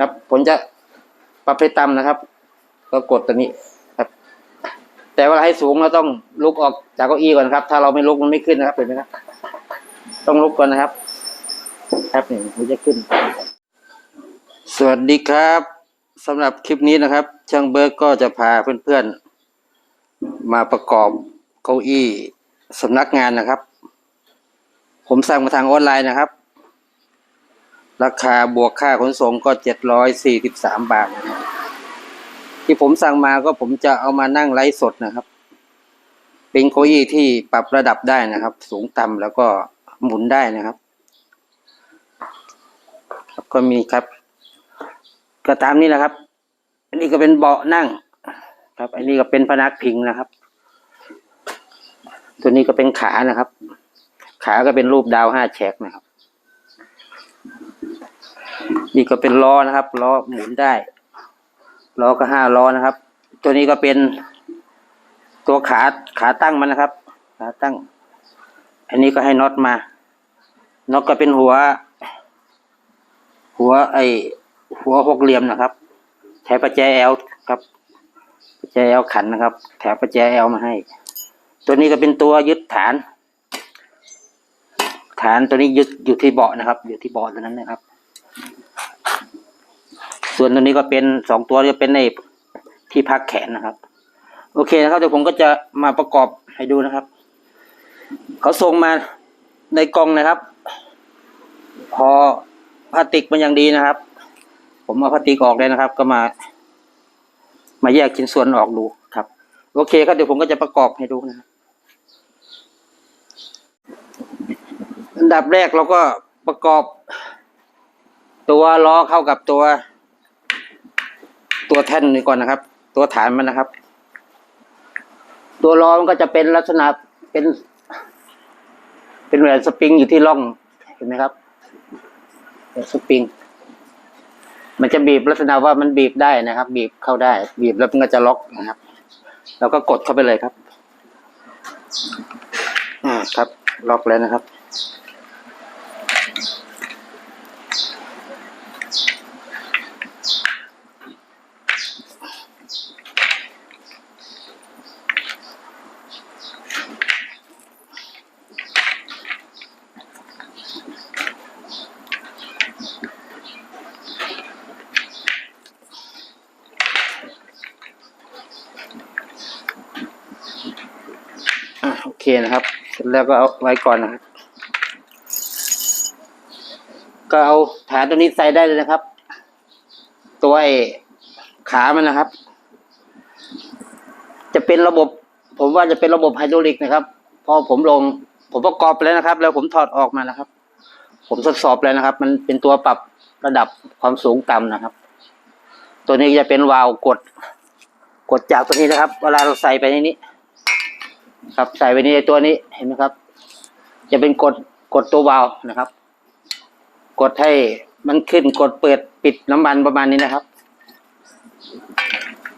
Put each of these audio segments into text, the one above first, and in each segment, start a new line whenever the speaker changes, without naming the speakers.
ครับ ผมจะปรับให้ต่ำนะครับ ก็กดตัวนี้ครับ แต่เวลาให้สูงเราต้องลุกออกจากเก้าอี้ก่อนครับ ถ้าเราไม่ลุกมันไม่ขึ้นนะครับเห็นไหมครับต้องลุกก่อนนะครับ ครับนี่มันจะขึ้น สวัสดีครับสำหรับคลิปนี้นะครับ ช่างเบิร์กก็จะพาเพื่อนๆ มาประกอบเก้าอี้สำนักงานนะครับ ผมสั่งมาทางออนไลน์นะครับ ราคาบวกค่าขนส่งก็เจ็ดร้อยสี่สิบสามบาทนะครับที่ผมสั่งมาก็ผมจะเอามานั่งไลฟ์สดนะครับ เป็นเก้าอี้ที่ปรับระดับได้นะครับ สูงต่ำแล้วก็หมุนได้นะครับครับก็มีครับ ก็ตามนี้นะครับ อันนี้ก็เป็นเบาะนั่ง ครับ อันนี้ก็เป็นพนักพิงนะครับ ตัวนี้ก็เป็นขานะครับ ขาก็เป็นรูปดาวห้าแฉกนะครับ นี่ก็เป็นล้อนะครับล้อหมุนได้ล้อก็ห้าล้อนะครับ ตัวนี้ก็เป็น ตัวขาขาตั้งมันนะครับ ขาตั้ง อันนี้ก็ให้น็อตมาน็อตก็เป็นหัว หัวไอหัวหกเหลี่ยมนะครับใช้ประแจแอลครับประแจแอลขันนะครับ แถมประแจแอลมาให้ ตัวนี้ก็เป็นตัวยึดฐาน ฐานตัวนี้ยึดอยู่ที่เบาะนะครับ อยู่ที่เบาะตัวนั้นนะครับ ส่วนตัวนี้ก็เป็นสองตัวจะเป็นในที่พักแขนนะครับ โอเคนะครับเดี๋ยวผมก็จะมาประกอบให้ดูนะครับ เขาส่งมาในกล่องนะครับ พอพลาสติกมันยังดีนะครับ ผมเอาพลาสติกออกเลยนะครับ ก็มา มาแยกชิ้นส่วนออกดูครับ โอเคครับเดี๋ยวผมก็จะประกอบให้ดูนะครับอันดับแรกเราก็ประกอบ ตัวล้อเข้ากับตัว ตัวแท่นนี่ก่อนนะครับ ตัวฐานมันนะครับ ตัวล้อมันก็จะเป็นลักษณะเป็น เป็นแหวนสปริงอยู่ที่ร่องเห็นไหมครับแหวนสปริง มันจะบีบลักษณะว่ามันบีบได้นะครับ บีบเข้าได้ บีบแล้วมันก็จะล็อกนะครับ แล้วก็กดเข้าไปเลยครับอ่าครับ ล็อกแล้วนะครับ นะครับ เสร็จแล้วก็เอาไว้ก่อนนะครับก็เอาฐานตัวนี้ใส่ได้เลยนะครับ ตัวไอ้ขามันนะครับ จะเป็นระบบ ผมว่าจะเป็นระบบไฮดรอลิกนะครับ พอผมลง ผมประกอบไปแล้วนะครับ แล้วผมถอดออกมานะครับ ผมทดสอบแล้วนะครับ มันเป็นตัวปรับระดับความสูงต่ำนะครับ ตัวนี้จะเป็นวาล์วกด กดจากตัวนี้นะครับ เวลาเราใส่ไปในนี้ ครับ ใส่ไปในตัวนี้เห็นไหมครับ จะเป็นกดกดตัววาล์วนะครับ กดให้มันขึ้นกดเปิดปิดน้ำมันประมาณนี้นะครับ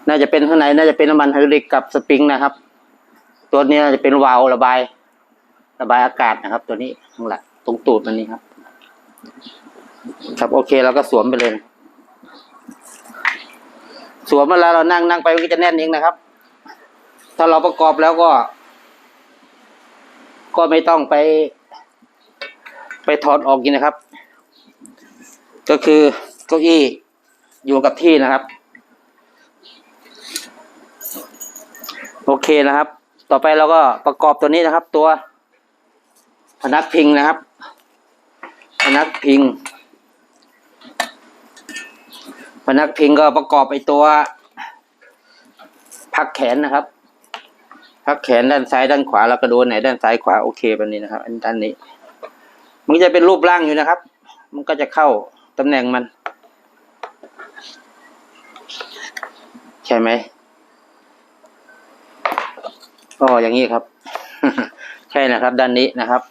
น่าจะเป็นข้างในน่าจะเป็นน้ำมันไฮดรอลิกกับสปริงนะครับ ตัวนี้น่าจะเป็นวาล์วระบาย ระบายอากาศนะครับ ตัวนี้ข้างหลังตรงตูดมันนี้ครับ ครับโอเคเราก็สวมไปเลย สวมเวลาเรานั่งนั่งไปมันก็จะแน่นเองนะครับ ถ้าเราประกอบแล้วก็ ก็ไม่ต้องไป ไปถอดออกกินนะครับ ก็คือเก้าอี้อยู่กับที่นะครับ โอเคนะครับ ต่อไปเราก็ประกอบตัวนี้นะครับ ตัว พนักพิงนะครับ พนักพิง พนักพิงก็ประกอบไอตัว พักแขนนะครับ พักแขนด้านซ้ายด้านขวาแล้วก็โดนไหนด้านซ้ายขวาโอเคแบบนี้นะครับ อันด้านนี้ มันจะเป็นรูปร่างอยู่นะครับ มันก็จะเข้าตำแหน่งมัน ใช่ไหมก็อย่างนี้ครับ ใช่นะครับ ด้านนี้นะครับ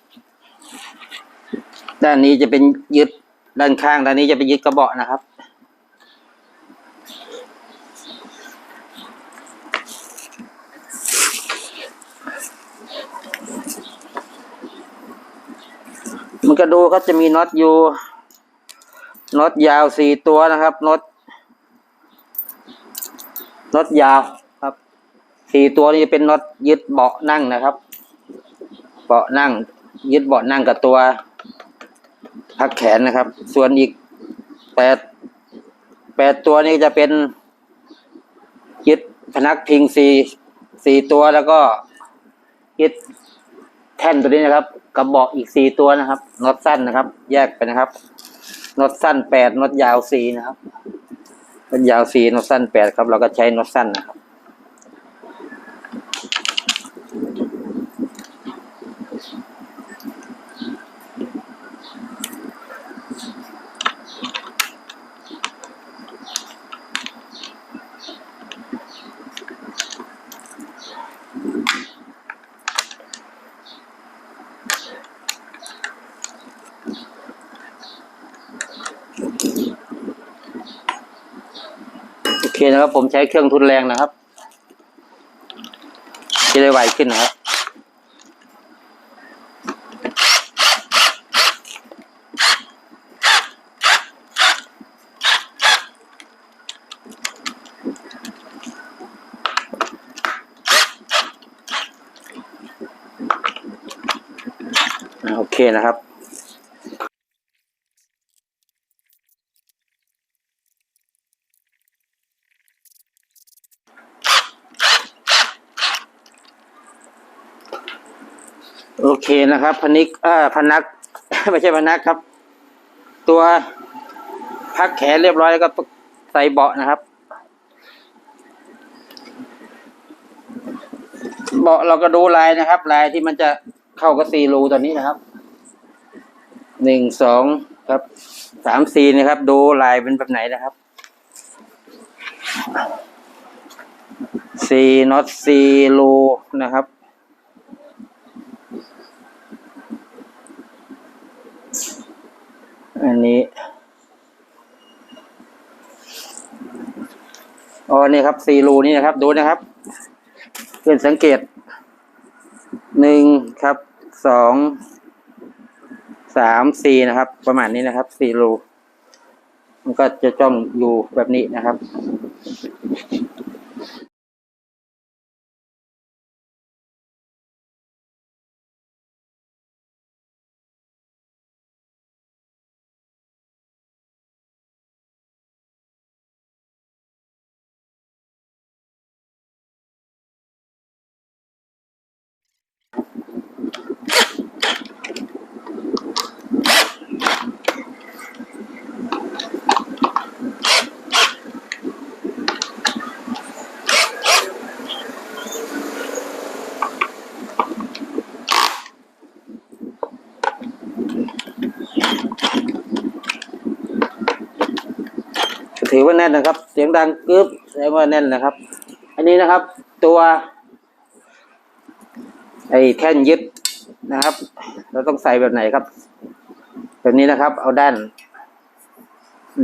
ด้านนี้จะเป็นยึดด้านข้างด้านนี้จะเป็นยึดกระเบาะนะครับ มันก็ดูครับจะมีน็อตอยู่น็อตยาวสี่ตัวนะครับน็อตน็อตยาวครับสี่ตัวนี้เป็นน็อตยึดเบาะนั่งนะครับ เบาะนั่ง ยึดเบาะนั่งกับตัว พักแขนนะครับ ส่วนอีกแปดแปดตัวนี้จะเป็น ยึดพนักพิงสี่สี่ตัวแล้วก็ยึด แท่นตัวนี้นะครับกระบอกอีกสี่ตัวนะครับน็อตสั้นนะครับ แยกไปนะครับน็อตสั้นแปดน็อตยาวสี่นะครับน็อตยาวสี่น็อตสั้นแปดครับ เราก็ใช้น็อตสั้นนะครับ นะครับ ผมใช้เครื่องทุนแรงนะครับจะได้ไวขึ้นนะครับโอเคนะครับ โอเค นะครับพนิกเอ่อพนัก ไม่ใช่พนักครับ ตัวพักแขนเรียบร้อยแล้วก็ใส่เบาะนะครับ เบาะเราก็ดูลายนะครับ ลายที่มันจะเข้ากับสี่รูตัวนี้นะครับหนึ่งสองครับสามสี่นะครับ ดูลายเป็นแบบไหนนะครับสี่น็อตสี่รูนะครับ อันนี้อ๋อนี่ครับสี่รูนี่นะครับ ดูนะครับเพื่อนสังเกตหนึ่งครับสองสามสี่นะครับ ประมาณนี้นะครับสี่รูมันก็จะจ้องอยู่แบบนี้นะครับ ถือว่าแน่นนะครับ เสียงดังกึ๊บแสดงว่าแน่นนะครับ อันนี้นะครับ ตัว ไอ้แท่นยึดนะครับ เราต้องใส่แบบไหนครับ แบบนี้นะครับ เอาด้าน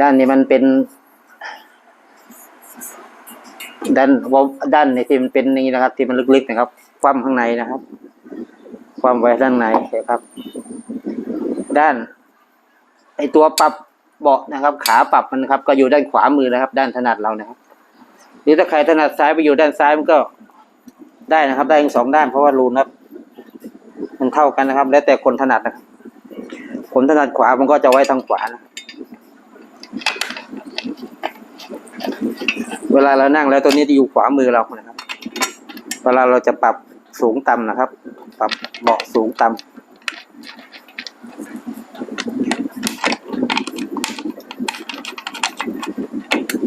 ด้านนี้มันเป็น ด้านวอลด้านในที่มันเป็นนี้นะครับ ที่มันลึกๆนะครับ คว่ำข้างในนะครับ คว่ำไว้ด้านในนะครับ ด้าน ไอตัวปรับ เบาะนะครับ ขาปรับมันนะครับ ก็อยู่ด้านขวามือนะครับ ด้านถนัดเรานะครับ หรือถ้าใครถนัดซ้ายไปอยู่ด้านซ้ายมันก็ได้นะครับ ได้ทั้งสองด้านเพราะว่ารูน็อตมันเท่ากันนะครับ แล้วแต่คนถนัดนะครับคนถนัดขวามันก็จะไว้ทางขวานะเวลาเรานั่งแล้วตัวนี้จะอยู่ขวามือเรานะครับ เวลาเราจะปรับสูงต่ำนะครับ ปรับเบาะสูงต่ำ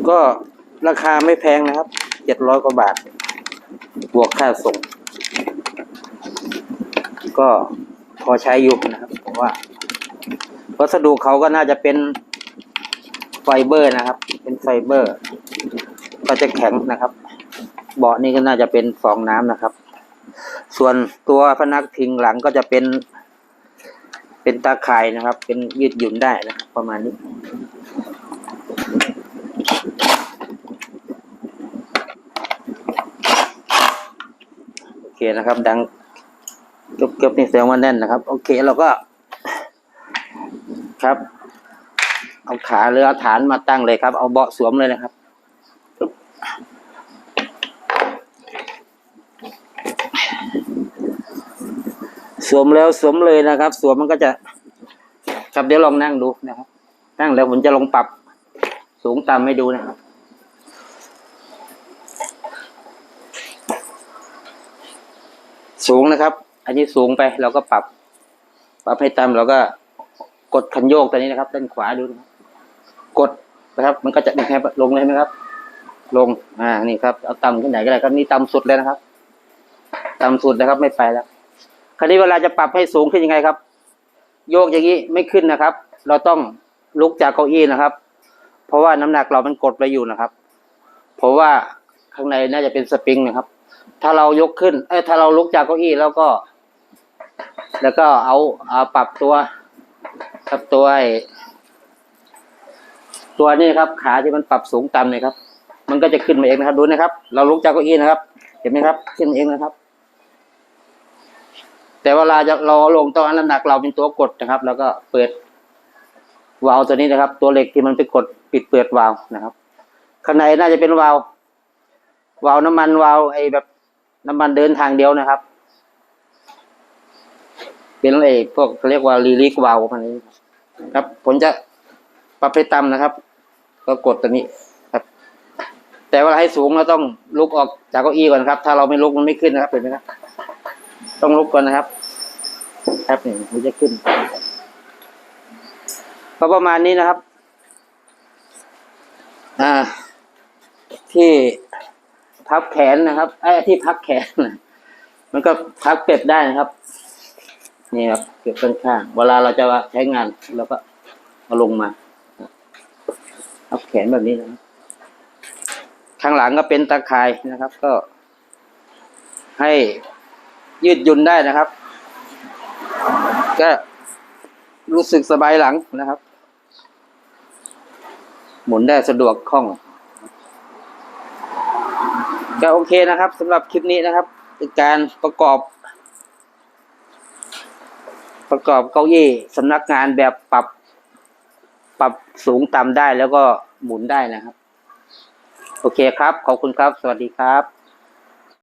ก็ราคาไม่แพงนะครับ เจ็ดร้อยกว่าบาท บวกค่าส่ง ก็พอใช้อยู่นะครับผมว่า วัสดุเขาก็น่าจะเป็นไฟเบอร์นะครับ เป็นไฟเบอร์ ก็จะแข็งนะครับ เบาะนี่ก็น่าจะเป็นฟองน้ำนะครับ ส่วนตัวพนักพิงหลังก็จะเป็น เป็นตาข่ายนะครับ เป็นยืดหยุ่นได้นะครับ ประมาณนี้ เคนะครับ ดังเกือบๆนี่แสดงว่าแน่นนะครับ โอเคเราก็ ครับ เอาขาหรือเอาฐานมาตั้งเลยครับ เอาเบาะสวมเลยนะครับสวมแล้วสวมเลยนะครับ สวมมันก็จะครับเดี๋ยวลองนั่งดูนะครับ นั่งแล้วผมจะลองปรับสูงต่ำให้ดูนะครับ สูงนะครับ อันนี้สูงไปเราก็ปรับ ปรับให้ต่ำเราก็กดคันโยกตัวนี้นะครับ ด้านขวาดูนะครับกดนะครับ มันก็จะแคบลงเลยไหมครับ ลงอ่านี่ครับเอาต่ำขึ้นไหนก็ได้ครับนี่ต่ำสุดเลยนะครับต่ำสุดนะครับ ไม่ไปแล้ว คราวนี้เวลาจะปรับให้สูงขึ้นยังไงครับ โยกอย่างนี้ไม่ขึ้นนะครับ เราต้องลุกจากเก้าอี้นะครับ เพราะว่าน้ำหนักเรามันกดไปอยู่นะครับ เพราะว่าข้างในน่าจะเป็นสปริงนะครับ ถ้าเรายกขึ้น เอ้ถ้าเราลุกจากเก้าอี้แล้วก็ แล้วก็เอาเอาปรับตัวครับตัวไอ้ตัวนี้ครับ ขาที่มันปรับสูงต่ำเนี่ยครับ มันก็จะขึ้นมาเองนะครับ ดูนะครับ เราลุกจากเก้าอี้นะครับ เห็นไหมครับ ขึ้นเองนะครับ แต่เวลาจะเราลงต้องน้ำหนักเราเป็นตัวกดนะครับ แล้วก็เปิดวาล์วตัวนี้นะครับ ตัวเหล็กที่มันไปกดปิดเปิดวาล์วนะครับข้างในน่าจะเป็นวาล์ววาล์วน้ำมันวาล์วไอ้แบบ น้ำมันเดินทางเดียวนะครับ เป็นไอ้พวกเขาเรียกว่ารีลิกวาล์วมันนี้ ครับ ผมจะปรับให้ต่ำนะครับ ก็กดตัวนี้ครับ แต่เวลาให้สูงเราต้องลุกออกจากเก้าอี้ก่อนครับ ถ้าเราไม่ลุกมันไม่ขึ้นนะครับเห็นไหมครับต้องลุกก่อนนะครับ ครับนี่มันจะขึ้นก็ประมาณนี้นะครับ อ่า ที่ พับแขนนะครับไอ้ที่พักแขนนะมันก็พักเป็ดได้นะครับ นี่ครับเก็บข้างๆเวลาเราจะใช้งานเราก็เอาลงมาพับแขนแบบนี้นะข้างหลังก็เป็นตะข่ายนะครับ ก็ ให้ยืดหยุ่นได้นะครับ ก็รู้สึกสบายหลังนะครับ หมุนได้สะดวกคล่อง ก็โอเคนะครับสำหรับคลิปนี้นะครับเป็นการประกอบ ประกอบเก้าอี้สำนักงานแบบปรับ ปรับสูงต่ำได้แล้วก็หมุนได้นะครับ โอเคครับ ขอบคุณครับ สวัสดีครับ